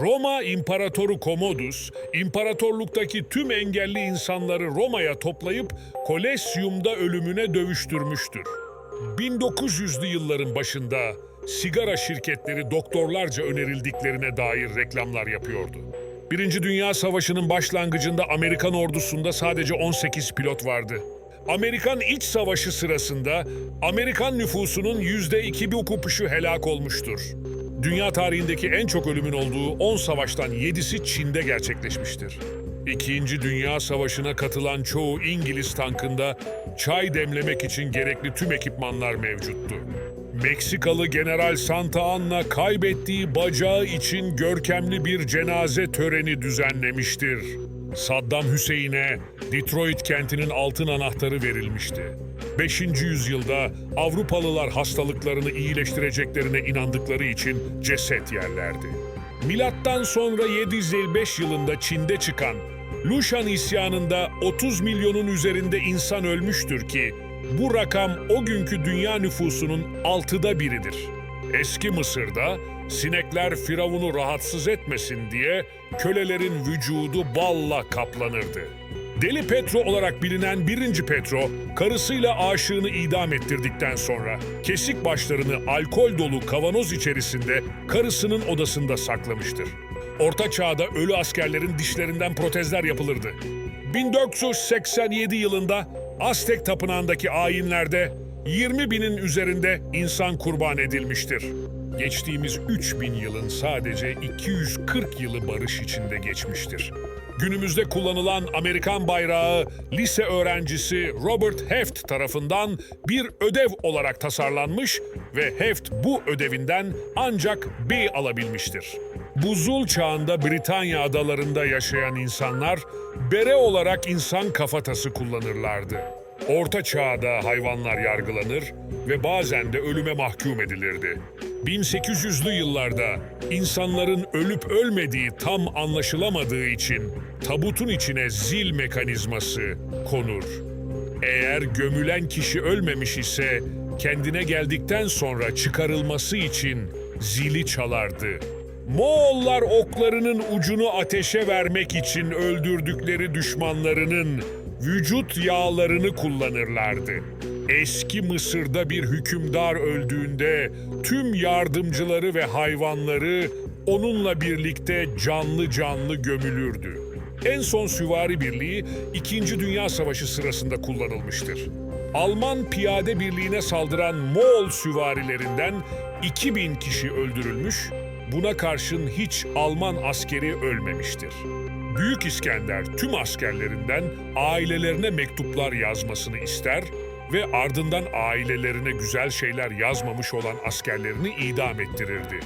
Roma İmparatoru Commodus, imparatorluktaki tüm engelli insanları Roma'ya toplayıp Kolezyum'da ölümüne dövüştürmüştür. 1900'lü yılların başında sigara şirketleri doktorlarca önerildiklerine dair reklamlar yapıyordu. Birinci Dünya Savaşı'nın başlangıcında Amerikan ordusunda sadece 18 pilot vardı. Amerikan İç Savaşı sırasında Amerikan nüfusunun yüzde iki bir helak olmuştur. Dünya tarihindeki en çok ölümün olduğu 10 savaştan 7'si Çin'de gerçekleşmiştir. İkinci Dünya Savaşı'na katılan çoğu İngiliz tankında çay demlemek için gerekli tüm ekipmanlar mevcuttu. Meksikalı General Santa Anna kaybettiği bacağı için görkemli bir cenaze töreni düzenlemiştir. Saddam Hüseyin'e Detroit kentinin altın anahtarı verilmişti. 5. yüzyılda Avrupalılar hastalıklarını iyileştireceklerine inandıkları için ceset yerlerdi. Milattan sonra 755 yılında Çin'de çıkan Lushan isyanında 30 milyonun üzerinde insan ölmüştür ki bu rakam o günkü dünya nüfusunun altıda biridir. Eski Mısır'da sinekler firavunu rahatsız etmesin diye kölelerin vücudu balla kaplanırdı. Deli Petro olarak bilinen birinci Petro, karısıyla aşığını idam ettirdikten sonra kesik başlarını alkol dolu kavanoz içerisinde karısının odasında saklamıştır. Orta çağda ölü askerlerin dişlerinden protezler yapılırdı. 1487 yılında Aztek tapınağındaki ayinlerde 20 binin üzerinde insan kurban edilmiştir. Geçtiğimiz 3000 yılın sadece 240 yılı barış içinde geçmiştir. Günümüzde kullanılan Amerikan bayrağı lise öğrencisi Robert Heft tarafından bir ödev olarak tasarlanmış ve Heft bu ödevinden ancak B alabilmiştir. Buzul çağında Britanya adalarında yaşayan insanlar bere olarak insan kafatası kullanırlardı. Orta çağda hayvanlar yargılanır ve bazen de ölüme mahkum edilirdi. 1800'lü yıllarda insanların ölüp ölmediği tam anlaşılamadığı için tabutun içine zil mekanizması konur. Eğer gömülen kişi ölmemiş ise kendine geldikten sonra çıkarılması için zili çalardı. Moğollar oklarının ucunu ateşe vermek için öldürdükleri düşmanlarının vücut yağlarını kullanırlardı. Eski Mısır'da bir hükümdar öldüğünde tüm yardımcıları ve hayvanları onunla birlikte canlı canlı gömülürdü. En son süvari birliği 2. Dünya Savaşı sırasında kullanılmıştır. Alman piyade birliğine saldıran Moğol süvarilerinden 2000 kişi öldürülmüş, buna karşın hiç Alman askeri ölmemiştir. Büyük İskender tüm askerlerinden ailelerine mektuplar yazmasını ister ve ardından ailelerine güzel şeyler yazmamış olan askerlerini idam ettirirdi.